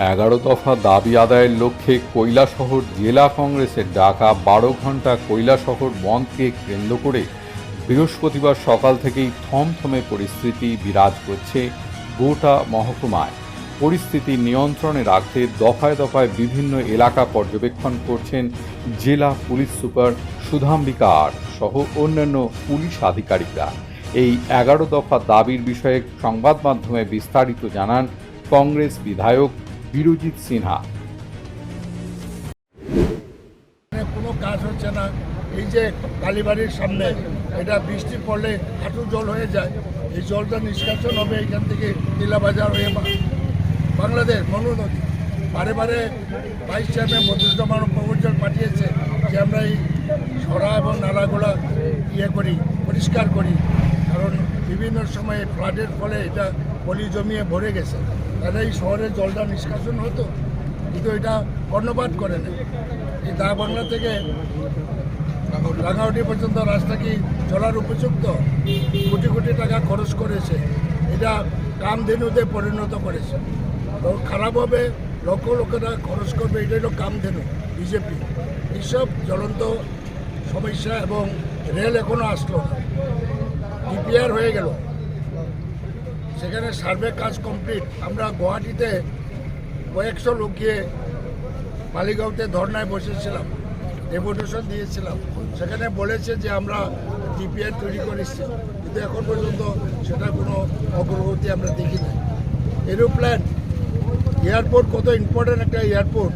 এগারো দফা দাবি আদায়ের লক্ষ্যে কৈলাসহর জেলা কংগ্রেসের ডাকা বারো ঘণ্টা কৈলাসহর বন্ধকে কেন্দ্র করে বৃহস্পতিবার সকাল থেকেই থমথমে পরিস্থিতি বিরাজ করছে গোটা মহকুমায়। পরিস্থিতি নিয়ন্ত্রণে রাখতে দফায় দফায় বিভিন্ন এলাকা পর্যবেক্ষণ করছেন জেলা পুলিশ সুপার সুধাম্বিকা আর সহ অন্যান্য পুলিশ আধিকারিকরা। এই এগারো দফা দাবির বিষয়ে সংবাদ মাধ্যমে বিস্তারিত জানান কংগ্রেস বিধায়ক বিরজিৎ সিনহা। কোনো কাজ হচ্ছে না। এই যে কালীবাড়ির সামনে, এটা বৃষ্টি পড়লে হাঁটু জল হয়ে যায়। এই জলটা নিষ্কাশন হবে এখান থেকে নীলাবাজার হয়ে বাংলাদেশ মনু নদী। বারে বারে ভাইস চেয়ারম্যান বদরুজ্জামান প্রবর্তন পাঠিয়েছে যে আমরা এই সরা এবং নালাগুলা ইয়ে করি, পরিষ্কার করি। কারণ বিভিন্ন সময়ে ফ্লাডের ফলে এটা পলি জমিয়ে ভরে গেছে। তাহলে এই শহরের জলটা নিষ্কাশন হতো? কিন্তু এটা কর্ণপাত করে না। এই দা বাংলা থেকে রাঙাউটি পর্যন্ত রাস্তা কি চলার উপযুক্ত? কোটি কোটি টাকা খরচ করেছে। এটা কামধেনুতে পরিণত করেছে। খারাপ হবে, লক্ষ টাকা খরচ করবে এটা হলো কামধেনু বিজেপি। এইসব জ্বলন্ত সমস্যা এবং রেল এখনও আসলো না। ডিপিআর হয়ে গেল। সেখানে সার্ভে কাজ কমপ্লিট। আমরা গুয়াহাটিতে কয়েকশো লোক গিয়ে মালিগাঁওতে ধর্নায় বসেছিলাম, ডেপুটেশন দিয়েছিলাম। সেখানে বলেছে যে আমরা ডিপিআর তৈরি করেছি। কিন্তু এখন পর্যন্ত সেটা কোনো অগ্রগতি আমরা দেখি না এরোপ্লেন এয়ারপোর্ট কত ইম্পর্ট্যান্ট একটা এয়ারপোর্ট।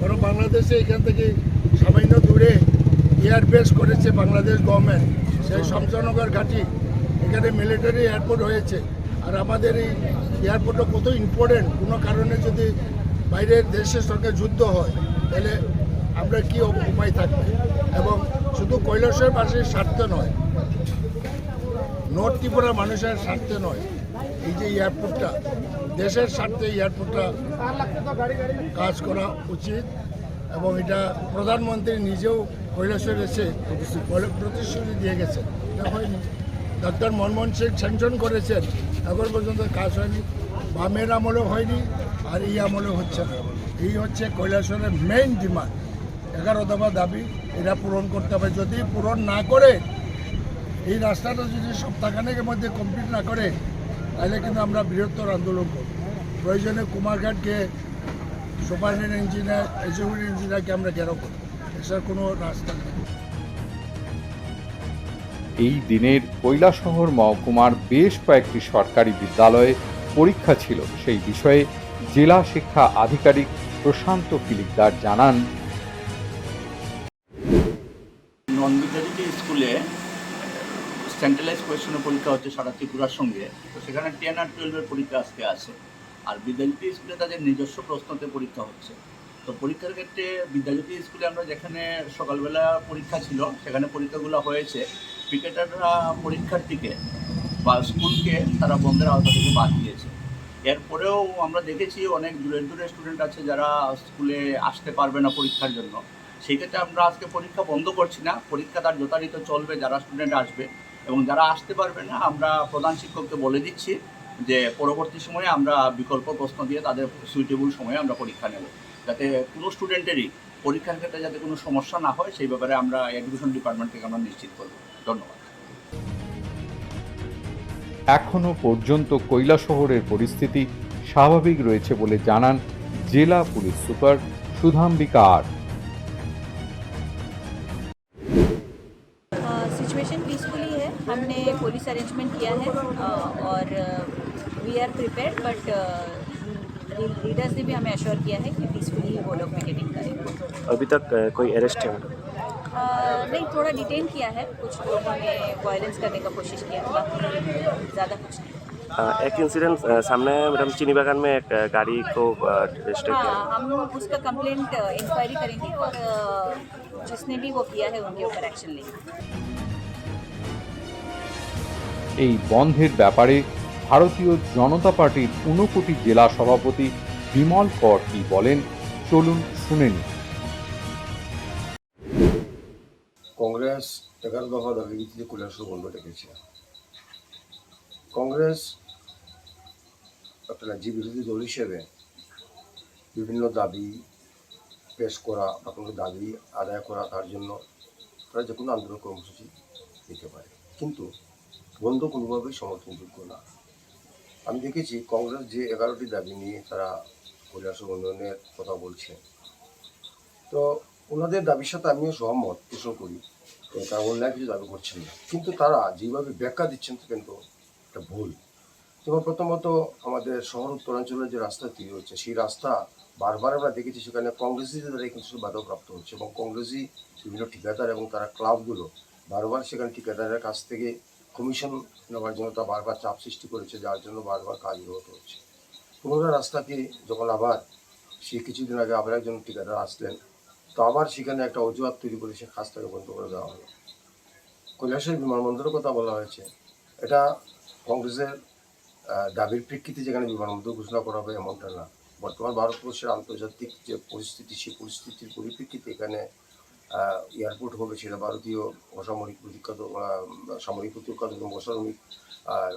কারণ বাংলাদেশে এখান থেকে সামান্য দূরে এয়ারবেস করেছে বাংলাদেশ গভর্নমেন্ট সেই শমশানগর ঘাঁটি, এখানে মিলিটারি এয়ারপোর্ট হয়েছে। আর আমাদের এই এয়ারপোর্টটা কত ইম্পর্টেন্ট কোনো কারণে যদি বাইরের দেশের সঙ্গে যুদ্ধ হয়, তাহলে আমরা কি উপায় থাকবে? এবং শুধু কৈলাসের বাসীর স্বার্থে নয় নর্থ ত্রিপুরা মানুষের স্বার্থে নয়, এই যে এয়ারপোর্টটা দেশের স্বার্থে এয়ারপোর্টটা কাজ করা উচিত এবং এটা প্রধানমন্ত্রী নিজেও কৈলাসের এসে প্রতিশ্রুতি দিয়ে গেছে এটা হয়নি। ডক্টর মনমোহন সিং স্যাংশন করেছেন। এখন পর্যন্ত কাজ হয়নি। বামের আমলেও হয়নি আর এই আমলেও হচ্ছে না। এই হচ্ছে কৈলাসরের মেইন ডিমান্ড এগারো দফা দাবি এটা পূরণ করতে হবে। যদি পূরণ না করে, এই রাস্তাটা যদি সপ্তাহখানেকের মধ্যে কমপ্লিট না করে তাহলে কিন্তু আমরা বৃহত্তর আন্দোলন করব। প্রয়োজনে কুমারঘাটকে সুপারিনটেন্ডেন্ট ইঞ্জিনিয়ার এক্সিকিউটিভ ইঞ্জিনিয়ারকে আমরা ঘেরাও করব। এছাড়া কোনো রাস্তা নেই। এই দিনের কৈলাসহর মহকুমার বেশ কয়েকটি সরকারি বিদ্যালয়ে পরীক্ষা ছিল। সেই বিষয়ে জেলা শিক্ষা আধিকারিক প্রশান্ত কিলিকদার জানান সেন্ট্রালাইজ কোয়েশনের পরীক্ষা হচ্ছে সারা ত্রিপুরার সঙ্গে। তো সেখানে টেন আর টুয়েলভের পরীক্ষা আজকে আছে। আর বিদ্যাজ্যোতি স্কুলে তাদের নিজস্ব প্রশ্নতে পরীক্ষা হচ্ছে। তো পরীক্ষার ক্ষেত্রে বিদ্যাজ্যোতি স্কুলে আমরা যেখানে সকালবেলা পরীক্ষা ছিল, সেখানে পরীক্ষাগুলো হয়েছে। ক্রিকেটাররা পরীক্ষার্থীকে বা স্কুলকে তারা বন্ধের আওতা থেকে বাদ দিয়েছে। এরপরেও আমরা দেখেছি অনেক দূরের দূরের স্টুডেন্ট আছে যারা স্কুলে আসতে পারবে না পরীক্ষার জন্য। সেই ক্ষেত্রে আমরা আজকে পরীক্ষা বন্ধ করছি না। পরীক্ষা তার যথারীত চলবে, যারা স্টুডেন্ট আসবে। এবং যারা আসতে পারবে না আমরা প্রধান শিক্ষককে বলে দিচ্ছি যে পরবর্তী সময়ে আমরা বিকল্প প্রশ্ন দিয়ে তাদের সুইটেবল সময়ে আমরা পরীক্ষা নেব। যাতে কোনো স্টুডেন্টেরই পরীক্ষার ক্ষেত্রে যাতে কোনো সমস্যা না হয় সেই ব্যাপারে আমরা এডুকেশন ডিপার্টমেন্ট থেকে আমরা নিশ্চিত করব। ধন্যবাদ। এখনও পর্যন্ত শহরের পরিস্থিতি স্বাভাবিক রয়েছে বলে জানান জেলা police super Sudhambika R. Situation peacefully हमने पुलिस अरेंजमेंट किया है और we are prepared but leaders ने भी हमें अश्योर किया है कि पीसफुली वो लोग पिकेटिंग करेंगे। अभी तक कोई अरेस्ट है? नहीं थोड़ा डिटेन किया है। कुछ लोगों ने वायलेंस करने का कोशिश किया है बाकी ज़्यादा कुछ नहीं। एक इंसिडेंट सामने मैडम चीनी बागान में एक गाड़ी को रजिस्टर किया हाँ। हम उसका कंप्लेंट इंक्वायरी करेंगे और जिसने भी वो किया है उनके ऊपर एक्शन लेंगे। এই বন্ধের ব্যাপারে ভারতীয় জনতা পার্টির ঊনকোটি জেলা সভাপতি বিমল কর কি বলেন? চলুন শুনে নিন কংগ্রেস দফা দাবি ভিত্তিতে কৈলাসর বন্ধ রেখেছে কংগ্রেস একটা রাজ্য বিরোধী দল হিসেবে বিভিন্ন দাবি পেশ করা বা কোনো দাবি আদায় করা তার জন্য তারা যে কোনো আন্দোলন কর্মসূচি দিতে পারে। কিন্তু বন্ধ কোনোভাবেই সমর্থনযোগ্য না। আমি দেখেছি কংগ্রেস যে এগারোটি দাবি নিয়ে তারা কৈলাসর বন্ধনের কথা বলছে। তো ওনাদের দাবির সাথে আমিও সহমত পোষণ করি। তারা অন্যায় কিছু দাবি করছেন না। কিন্তু তারা যেভাবে ব্যাখ্যা দিচ্ছেন তো কিন্তু একটা ভুল। যেমন প্রথমত আমাদের শহর উত্তরাঞ্চলের যে রাস্তা তৈরি হচ্ছে, সেই রাস্তা বারবার আমরা দেখেছি সেখানে কংগ্রেসিদের কিন্তু বাধাপ্রাপ্ত হচ্ছে এবং কংগ্রেসি বিভিন্ন ঠিকাদার এবং তারা ক্লাবগুলো বারবার সেখানে ঠিকাদারের কাছ থেকে কমিশন নেওয়ার জন্য তা বারবার চাপ সৃষ্টি করেছে, যার জন্য বারবার কাজ ব্যাহত হচ্ছে। পুনরায় রাস্তাকে যখন আবার সে কিছুদিন আগে আবার একজন ঠিকাদার আসলেন, তো আবার সেখানে একটা অজুহাত তৈরি করে সে কাজটাকে বন্ধ করে দেওয়া হলো। কৈলাসের বিমানবন্দরের কথা বলা হয়েছে। এটা কংগ্রেসের দাবির প্রেক্ষিতে যেখানে বিমানবন্দর ঘোষণা করা হবে এমনটা না। বর্তমান ভারতবর্ষের আন্তর্জাতিক যে পরিস্থিতি, সেই পরিস্থিতির পরিপ্রেক্ষিতে এখানে এয়ারপোর্ট হবে সেটা ভারতীয় অসামরিক প্রতিরক্ষা সামরিক প্রতিরক্ষা এবং অসামরিক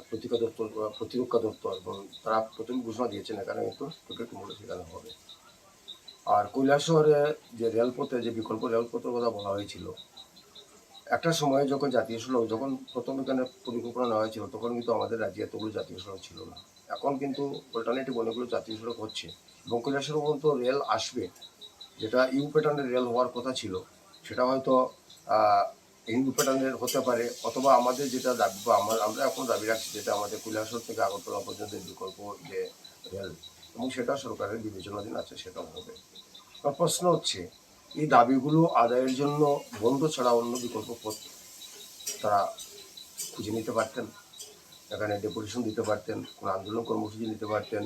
প্রতিরক্ষা দপ্তর প্রতিরক্ষা দপ্তর এবং তারা প্রথম ঘোষণা দিয়েছেন এখানে কিন্তু টিকিট মূল্য সেখানে হবে। আর কৈলাসহরে যে রেলপথে, যে বিকল্প রেলপথের কথা বলা হয়েছিল, একটা সময়ে যখন জাতীয় সড়ক, যখন প্রথম এখানে পরিকল্পনা নেওয়া হয়েছিল, তখন কিন্তু আমাদের রাজ্যে এতগুলো জাতীয় সড়ক ছিল না। এখন কিন্তু অল্টারনেটিভ অনেকগুলো জাতীয় সড়ক হচ্ছে এবং কৈলাসহর পর্যন্ত রেল আসবে, যেটা ইউ প্যাটার্নের রেল হওয়ার কথা ছিল। সেটা হয়তো হিন্দু প্যাটার্নের হতে পারে, অথবা আমাদের যেটা দাবি, বা আমার, আমরা এখন দাবি রাখছি যেটা আমাদের কৈলাসহর থেকে আগরতলা পর্যন্ত বিকল্প যে রেল, এবং সেটা সরকারের বিবেচনাধীন আছে, সেটাও হবে। প্রশ্ন হচ্ছে, এই দাবিগুলো আদায়ের জন্য বন্ধ ছাড়া অন্য বিকল্প পথ তারা খুঁজে নিতে পারতেন? এখানে ডেপুটেশন দিতে পারতেন, কোনো আন্দোলন কর্মসূচি নিতে পারতেন,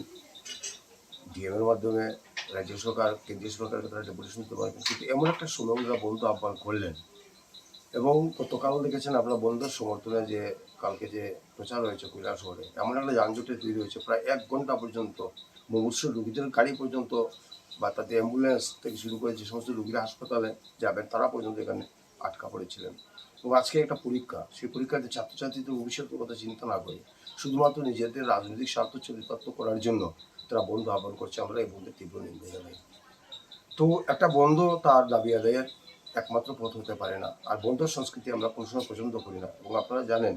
ডিএমের মাধ্যমে রাজ্য সরকার, কেন্দ্রীয় সরকারকে তারা ডেপুটেশন দিতে পারতেন কিন্তু এমন একটা সুলভরা বন্ধ আহ্বান করলেন। এবং গতকাল দেখেছেন আপনার বন্ধুর সমর্থনে যে কালকে যে প্রচার হয়েছে কৈলাস শহরে, এমন একটা যানজটে তৈরি হয়েছে। প্রায় এক ঘণ্টা পর্যন্ত মুমূর্ষ রোগীদের গাড়ি পর্যন্ত বা তাদের অ্যাম্বুলেন্স থেকে শুরু করে যে সমস্ত রুগীরা হাসপাতালে যাবেন, তারা পর্যন্ত এখানে আটকা পড়েছিলেন। এবং আজকে একটা পরীক্ষা, সেই পরীক্ষাতে ছাত্রছাত্রীদের ভবিষ্যতের কথা চিন্তা না করে শুধুমাত্র নিজেদের রাজনৈতিক স্বার্থ চরিতার্থ করার জন্য তারা বন্ধু আহ্বান করছে আমরা, এই বন্ধের তীব্র নিন্দা জানাই। তো একটা বন্ধ তার দাবি আদায়ের একমাত্র পথ হতে পারে না। আর বন্ধ সংস্কৃতি আমরা কোনো সময় পছন্দ করি না। এবং আপনারা জানেন,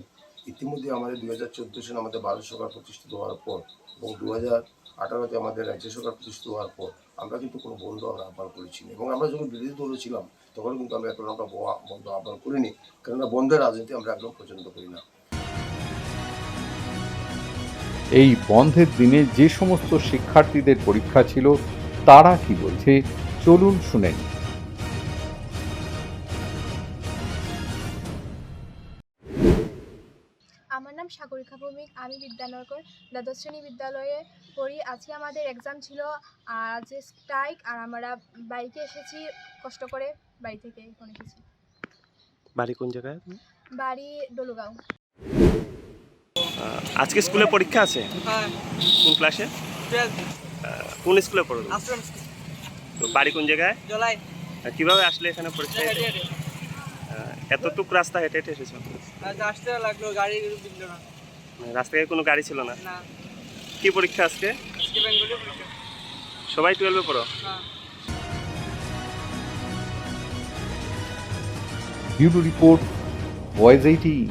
ইতিমধ্যে আমাদের দু হাজার চোদ্দ সালে আমাদের ভারত সরকার প্রতিষ্ঠিত হওয়ার পর এবং দু হাজার আঠারোতে আমাদের রাজ্য সরকার প্রতিষ্ঠিত হওয়ার পর আমরা কিন্তু কোনো বন্ধ আমরা আহ্বান করেছি। এবং আমরা যখন বিরোধী দলে ছিলাম তখন কিন্তু আমরা এখন আমরা বন্ধ আহ্বান করিনি। কেননা বন্ধের রাজনীতি আমরা একদম পছন্দ করি না। এই বন্ধের দিনে যে সমস্ত শিক্ষার্থীদের পরীক্ষা ছিল তারা কি বলছে? চলুন শুনে নিন। আমার নাম সাগরিকা ভৌমিক আমি বিদ্যানগর দ্বাদশ শ্রেণি বিদ্যালয়ে পড়ি। আজকে আমাদের এক্সাম ছিল আর আজকে স্ট্রাইক আর আমরা বাইকে এসেছি কষ্ট করে বাড়ি থেকে এখন এসেছি বাড়ি কোন জায়গায়? বাড়ি ডলুগাঁও। আজকে স্কুলে পরীক্ষা আছে? হ্যাঁ। কোন ক্লাসে? কোন স্কুলে পড়ো তো বাড়ি কোন জায়গায়? জলাই। আর কীভাবে আসলে এখানে পরীক্ষা এতটুক রাস্তা হেঁটে হেঁটে এসেছ। লাগল গাড়ি মানে রাস্তায় কোনো গাড়ি ছিল না? না। কি পরীক্ষা আজকে? সবাই টুয়েলভে পড়ো? হ্যাঁ। Bureau report voice eighteen